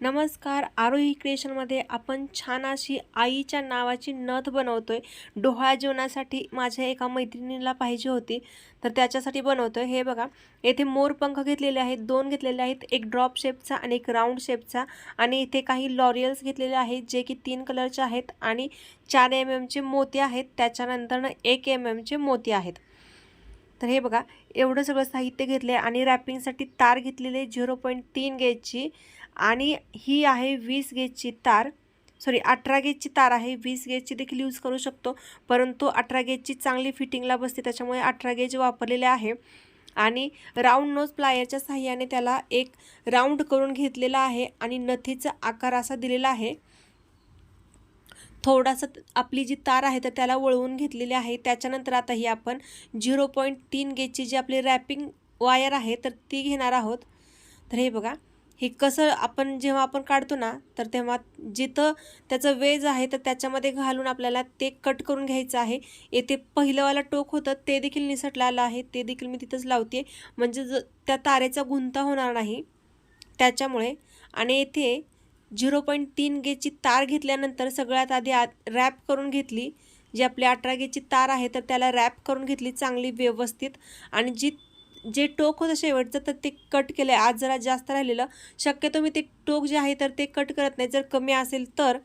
नमस्कार आरोही क्रिएशनमध्ये आपण छान अशी आईच्या नावाची नथ बनवतो आहे डोहाळ्या जेवणासाठी माझ्या एका मैत्रिणीला पाहिजे होती तर त्याच्यासाठी बनवतो आहे हे बघा येथे मोरपंख घेतलेले आहेत दोन घेतलेले आहेत एक ड्रॉप शेपचा आणि एक राऊंड शेपचा. आणि इथे काही लॉरियल्स घेतलेले आहेत जे की तीन कलरचे आहेत आणि चार एम एमचे मोती आहेत. त्याच्यानंतरनं एक एम एमचे मोती आहेत. तर हे बघा एवढं सगळं साहित्य घेतलं आहे आणि रॅपिंगसाठी तार घेतलेले झिरो पॉईंट तीन गेजची आणि ही आहे वीस गेजची तार. सॉरी अठरा गेजची तार आहे. वीस गेजची देखील यूज करू शकतो. परंतु अठरा गेजची चांगली फिटिंगला बसते त्याच्यामुळे अठरा गेज वापरलेले आहे. आणि राऊंड नोज प्लायरच्या साह्याने त्याला एक राऊंड करून घेतलेला आहे आणि नथीचा आकार असा दिलेला आहे. थोडासा आपली जी तार आहे तर त्याला वळवून घेतलेली आहे. त्याच्यानंतर आता ही आपण झिरो पॉईंट तीन गेजची जी आपली रॅपिंग वायर आहे तर ती घेणार आहोत. तर हे बघा. हे कसं आपण जेव्हा आपण काढतो ना तर तेव्हा जिथं त्याचं वेज आहे तर त्याच्यामध्ये घालून आपल्याला ते कट करून घ्यायचं आहे. येथे पहिलंवाला टोक होतं ते देखील निसटलेलं आहे. ते देखील मी तिथंच लावते म्हणजे ज त्या तारेचा गुंता होणार नाही. त्याच्यामुळे आणि येथे झिरो पॉईंट तीन गेजची तार घेतल्यानंतर सगळ्यात आधी आ रॅप करून घेतली. जी आपली अठरा गेजची तार आहे तर त्याला रॅप करून घेतली चांगली व्यवस्थित. आणि जी जे टोक होतं शेवटचं तर ते कट केलं आहे आज जरा जास्त राहिलेलं. शक्यतो मी ते टोक जे आहे तर ते कट करत नाही. जर कमी असेल तर.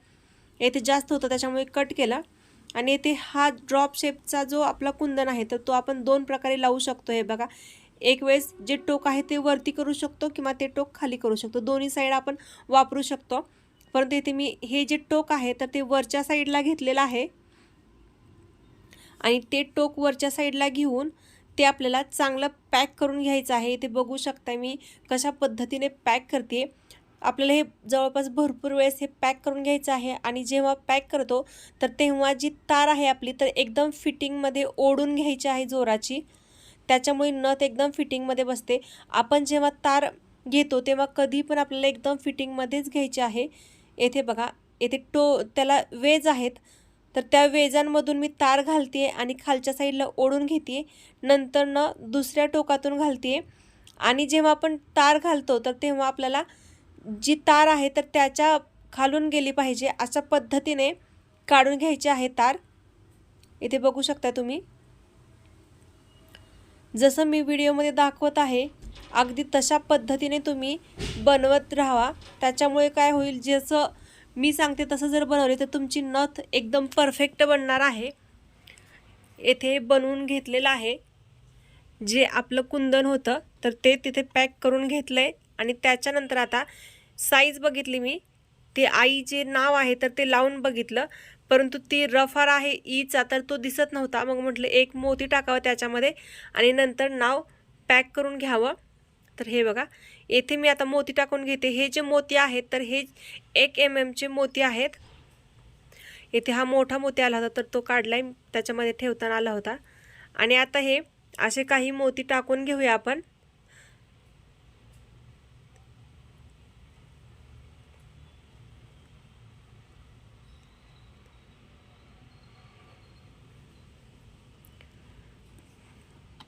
येथे जास्त होतं त्याच्यामुळे कट केलं. आणि येथे हा ड्रॉप शेपचा जो आपला कुंदन आहे तर तो आपण दोन प्रकारे लावू शकतो. हे बघा. एक वेळेस जे टोक आहे ते वरती करू शकतो किंवा ते टोक खाली करू शकतो. दोन्ही साईड आपण वापरू शकतो. परंतु येथे मी हे जे टोक आहे तर ते वरच्या साईडला घेतलेलं आहे. आणि ते टोक वरच्या साईडला घेऊन ते आपल्याला चांगलं पॅक करून घ्यायचं आहे. इथे बघू शकता मी कशा पद्धतीने पॅक करते. आपल्याला हे जवळपास भरपूर वेळेस हे पॅक करून घ्यायचं आहे आणि जेव्हा पॅक करतो तर तेव्हा जी तार आहे आपली तर एकदम फिटिंगमध्ये ओढून घ्यायची आहे जोराची. त्याच्यामुळे नथ एकदम फिटिंगमध्ये बसते. आपण जेव्हा तार घेतो तेव्हा कधी पण आपल्याला एकदम फिटिंगमध्येच घ्यायची आहे. येथे बघा येथे टो त्याला वेज आहेत. तर त्या वेजांमधून मी तार घालते आणि खालच्या साईडला ओढून घेते नंतर न दुसऱ्या टोकातून घालते आणि जेव्हा आपण तार घालतो तर तेव्हा आपल्याला जी तार आहे तर त्याच्या खालून गेली पाहिजे अशा पद्धतीने काढून घ्यायची आहे तार. इथे बघू शकता तुम्ही. जसं मी व्हिडिओमध्ये दाखवत आहे अगदी तशा पद्धतीने तुम्ही बनवत राहा त्याच्यामुळे काय होईल जसं मी सांगते तसं जर बनवले तर तुमची नथ एकदम परफेक्ट बनणार आहे. येथे बनवून घेतलेलं आहे. जे आपलं कुंदन होतं तर ते तिथे पॅक करून घेतलं आहे आणि त्याच्यानंतर आता साईज बघितली मी. ते आईचे नाव आहे तर ते लावून बघितलं. परंतु ती रफार आहे ईचा तर तो दिसत नव्हता. मग म्हटलं एक मोती टाकावं त्याच्यामध्ये. आणि नंतर नाव पॅक करून घ्यावं. तर हे बघा येथे मी आता मोती टाकून घेते. हे जे मोती आहेत तर हे एक एम एमचे मोती आहेत. येथे हा मोठा मोती आला होता तर तो काढलाय. त्याच्यामध्ये ठेवताना आला होता. आणि आता हे असे काही मोती टाकून घेऊया आपण.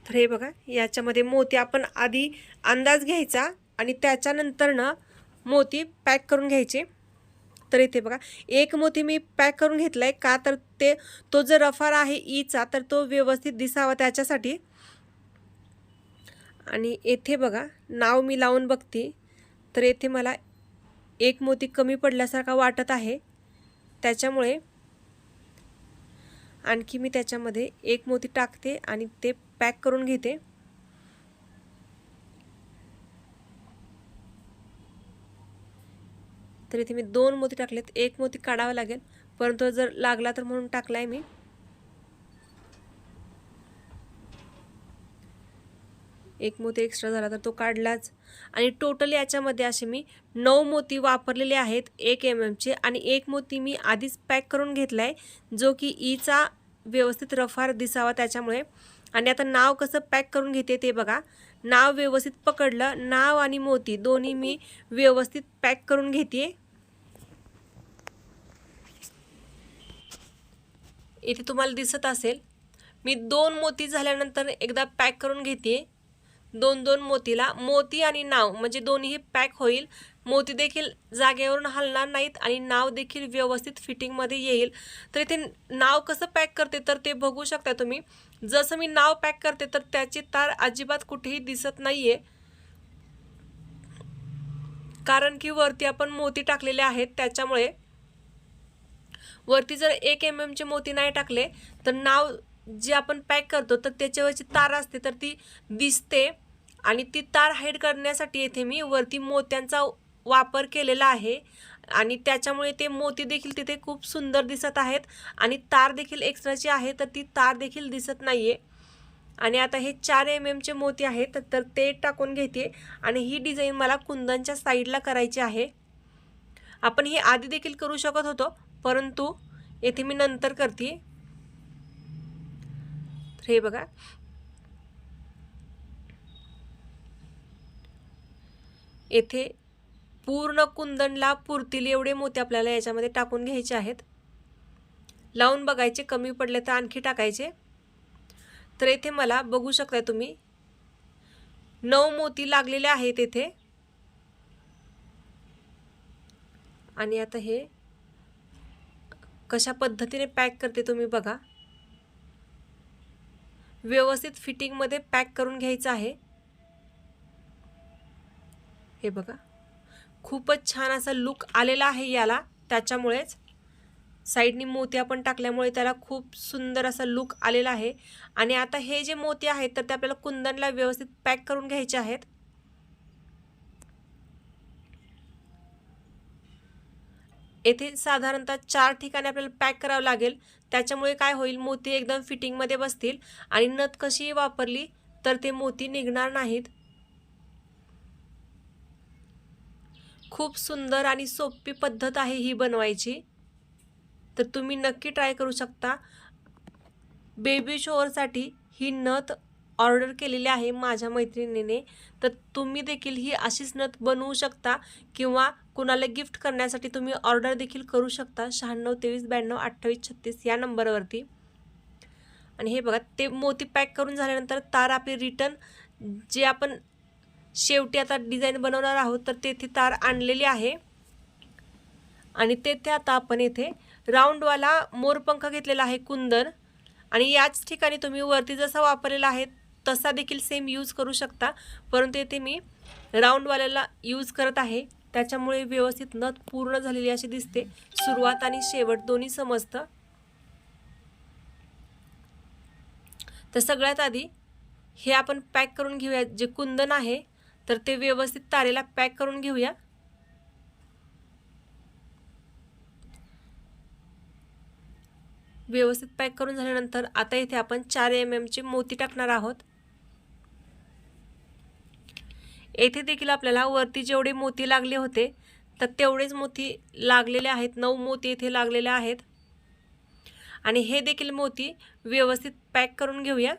तर हे बघा याच्यामध्ये मोती आपण आधी अंदाज घ्यायचा आणि त्याच्यानंतरनं मोती पॅक करून घ्यायचे. तर इथे बघा एक मोती मी पॅक करून घेतला आहे का तर ते तो जर रफार आहे ईचा तर तो व्यवस्थित दिसावा त्याच्यासाठी. आणि येथे बघा नाव मी लावून बघते. तर येथे मला एक मोती कमी पडल्यासारखा वाटत आहे. त्याच्यामुळे आणखी मी त्याच्यामध्ये एक मोती टाकते आणि ते पॅक करून घेते. तर इथे मी दोन मोती टाकलेत. एक मोती काढावा लागेल. परंतु जर लागला तर म्हणून टाकलाय मी. एक मोती एक्स्ट्रा झाला तर तो काढलाच. आणि टोटल याच्यामध्ये असे मी नऊ मोती वापरलेले आहेत एक एम एमचे आणि एक मोती मी आधीच पॅक करून घेतला आहे जो की ईचा व्यवस्थित रफार दिसावा त्याच्यामुळे. आणि आता नाव कसं पॅक करून घेते ते बघा. नाव व्यवस्थित पकडलं नाव आणि मोती दोन्ही मी व्यवस्थित पॅक करून घेते. इथे तुम्हाला दिसत असेल मी दोन मोती झाल्यानंतर एकदा पॅक करून घेते. दोन दोन मोतीला मोती आणि नाव म्हणजे दोन्ही पॅक होईल. मोती देखील जागेवरून हलणार नाहीत आणि नाव देखील व्यवस्थित फिटिंगमध्ये येईल. तर इथे नाव कसं पॅक करते तर ते बघू शकता तुम्ही. जसं मी नाव पॅक करते तर त्याची तार अजिबात कुठेही दिसत नाही आहे कारण की वरती आपण मोती टाकलेले आहेत त्याच्यामुळे. वरती जर एक एम एमचे मोती नाही टाकले तर नाव जे आपण पॅक करतो तर त्याच्यावरची तार असते तर ती दिसते. आणि ती तार हाईड करण्यासाठी येथे मी वरती मोत्यांचा वापर केलेला आहे. आणि त्याच्यामुळे ते मोती देखील तिथे खूप सुंदर दिसत आहेत. आणि तार देखील एक्स्ट्राची आहे तर ती तार देखील दिसत नाही आहे आणि आता हे चार एम एमचे मोती आहेत तर ते टाकून घेते. आणि ही डिझाईन मला कुंदनच्या साईडला करायची आहे. आपण हे आधी देखील करू शकत होतो परंतु येथे मी नंतर करते. हे बघा. येथे पूर्ण कुंदनला पुरतील एवढे मोती आपल्याला याच्यामध्ये टाकून घ्यायचे आहेत. लावून बघायचे कमी पडले तर आणखी टाकायचे. तर येथे मला बघू शकता तुम्ही नऊ मोती लागलेले आहेत येथे. आणि आता हे कशा पद्धतीने पॅक करते तुम्ही बघा. व्यवस्थित फिटिंगमध्ये पॅक करून घ्यायचं आहे. हे बघा. खूपच छान असा लुक आलेला आहे याला. त्याच्यामुळेच साईडनी मोती आपण टाकल्यामुळे त्याला खूप सुंदर असा लुक आलेला आहे. आणि आता हे जे मोती आहेत तर ते आपल्याला कुंदनला व्यवस्थित पॅक करून घ्यायचे आहेत. येथे साधारणतः चार ठिकाणी आपल्याला पॅक करावं लागेल. त्याच्यामुळे काय होईल मोती एकदम फिटिंगमध्ये बसतील आणि नथ कशी वापरली तर ते मोती निघणार नाहीत. खूप सुंदर आणि सोपी पद्धत आहे ही बनवायची. तर तुम्ही नक्की ट्राय करू शकता. बेबी शोअरसाठी ही नथ ऑर्डर केलेली आहे माझ्या मैत्रिणीने तर तुम्ही देखील ही अशीच नथ बनवू शकता किंवा कुणाला गिफ्ट करण्यासाठी तुम्ही ऑर्डर देखील करू शकता. शहाण्णव तेवीस ब्याण्णव अठ्ठावीस छत्तीस या नंबरवरती. आणि हे बघा ते मोती पॅक करून झाल्यानंतर तार आपली रिटर्न जे आपण शेवटी आता डिझाईन बनवणार आहोत तर तेथे तार आणलेली आहे. आणि तेथे आता आपण येथे राऊंडवाला मोरपंख घेतलेला आहे कुंदन. आणि याच ठिकाणी तुम्ही वरती जसा वापरलेला आहे तसा देखील सेम यूज करू शकता. परंतु येथे मी राऊंडवाल्याला यूज करत आहे. त्याच्यामुळे व्यवस्थित नथ पूर्ण झालेली अशी दिसते. सुरुवात आणि शेवट दोन्ही समजतं तर सगळ्यात आधी हे आपण पॅक करून घेऊया. जे कुंदन आहे तर ते व्यवस्थित तारेला पॅक करून घेऊया. व्यवस्थित पॅक करून झाल्यानंतर आता इथे आपण चार एम एमचे मोती टाकणार आहोत. येथे देखील आपल्याला वरती जेवढे मोती लागले होते तर तेवढेच मोती लागलेले आहेत. नऊ मोती येथे लागलेले आहेत. आणि हे देखील मोती व्यवस्थित पॅक करून घेऊया.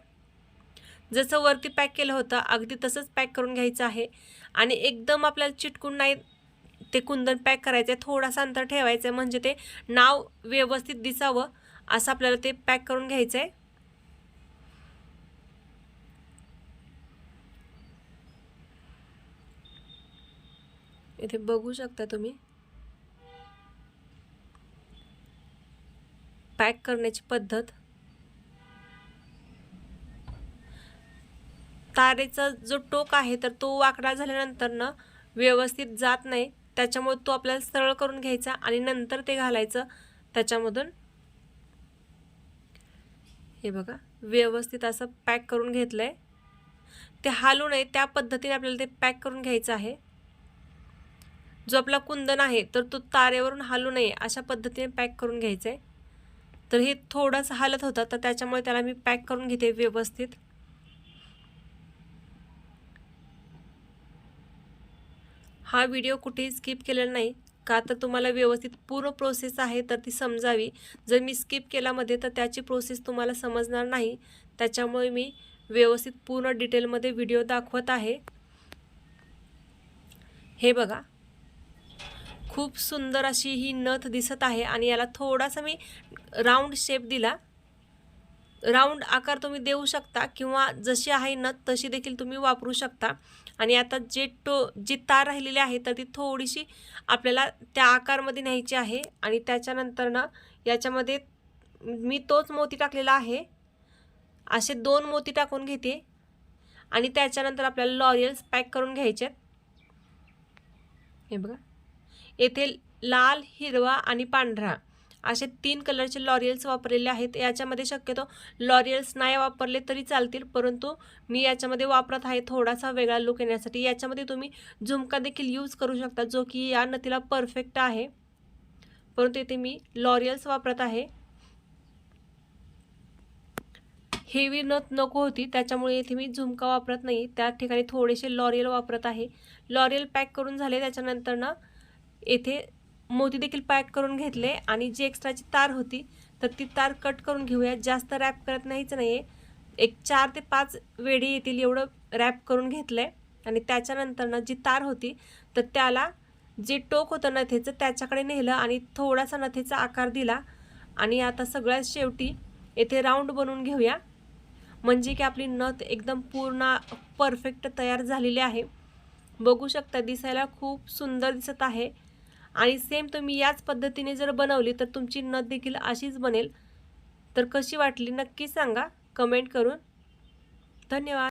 जसं वरती पॅक केलं होतं अगदी तसंच पॅक करून घ्यायचं आहे. आणि एकदम आपल्याला चिटकून नाही ते कुंदन पॅक करायचं आहे थोडासा अंतर ठेवायचं आहे म्हणजे ते नाव व्यवस्थित दिसावं असं आपल्याला ते पॅक करून घ्यायचं आहे इथे बघू शकता तुम्ही. पॅक करण्याची पद्धत. तारेचा जो टोक आहे तर तो वाकडा झाल्यानंतर ना व्यवस्थित जात नाही. त्याच्यामुळे तो आपल्याला सरळ करून घ्यायचा आणि नंतर ते घालायचं. त्याच्यामधून हे बघा व्यवस्थित असं पॅक करून घेतलं आहे ते हालू नये त्या पद्धतीने आपल्याला ते पॅक करून घ्यायचं आहे. जो आपला कुंदन आहे तर तो तारेवरून हालू नये अशा पद्धतीने पॅक करून घ्यायचं. आहे तर हे थोडंसं हालत होतं तर त्याच्यामुळे त्याला मी पॅक करून घेते व्यवस्थित. हा व्हिडिओ कुठेही स्किप केलेला नाही का तर तुम्हाला व्यवस्थित पूर्ण प्रोसेस आहे तर ती समजावी. जर मी स्किप केल्यामध्ये तर त्याची प्रोसेस तुम्हाला समजणार नाही. त्याच्यामुळे मी व्यवस्थित पूर्ण डिटेलमध्ये व्हिडिओ दाखवत आहे. हे बघा. खूप सुंदर अशी ही नथ दिसत आहे आणि याला थोडासा मी राऊंड शेप दिला. राऊंड आकार तुम्ही देऊ शकता किंवा जशी आहे नथ तशी देखील तुम्ही वापरू शकता. आणि आता जे टो जी तार राहिलेली आहे तर ती थोडीशी आपल्याला त्या आकारमध्ये न्यायची आहे. आणि त्याच्यानंतर ना याच्यामध्ये मी तोच मोती टाकलेला आहे. असे दोन मोती टाकून घेते. आणि त्याच्यानंतर आपल्याला लॉरियल्स पॅक करून घ्यायचे हे बघा. येथे लाल हिरवा आणि पांढरा असे तीन कलरचे लॉरियल्स वापरलेले आहेत. याच्यामध्ये शक्यतो लॉरियल्स नाही वापरले तरी चालतील परंतु मी याच्यामध्ये वापरत आहे थोडासा वेगळा लुक येण्यासाठी. याच्यामध्ये तुम्ही झुमका देखील यूज करू शकता जो की या नथीला परफेक्ट आहे. परंतु इथे मी लॉरियल्स वापरत आहे. हेवी नथ नको होती त्याच्यामुळे इथे मी झुमका वापरत नाही. त्या ठिकाणी थोडेसे लॉरियल वापरत आहे. लॉरियल पॅक करून झाले त्याच्यानंतर ना येथे मोती देखील पॅक करून घेतले आणि जी एक्स्ट्राची तार होती तर ती तार कट करून घेऊया. जास्त रॅप करत नाहीच नाही आहे एक चार ते पाच वेडी येतील एवढं रॅप करून घेतलं आहे आणि त्याच्यानंतर ना जी तार होती तर त्याला जे टोक होतं नथेचं त्याच्याकडे नेलं आणि थोडासा नथेचा आकार दिला. आणि आता सगळ्यात शेवटी येथे राऊंड बनवून घेऊया. म्हणजे की आपली नथ एकदम पूर्ण परफेक्ट तयार झालेली आहे. बघू शकता दिसायला खूप सुंदर दिसत आहे. आणि सेम तुम्ही याच पद्धतीने जर बनवली तर तुमची नथ देखील अशीच बनेल. तर कशी वाटली नक्की सांगा. कमेंट करून. धन्यवाद.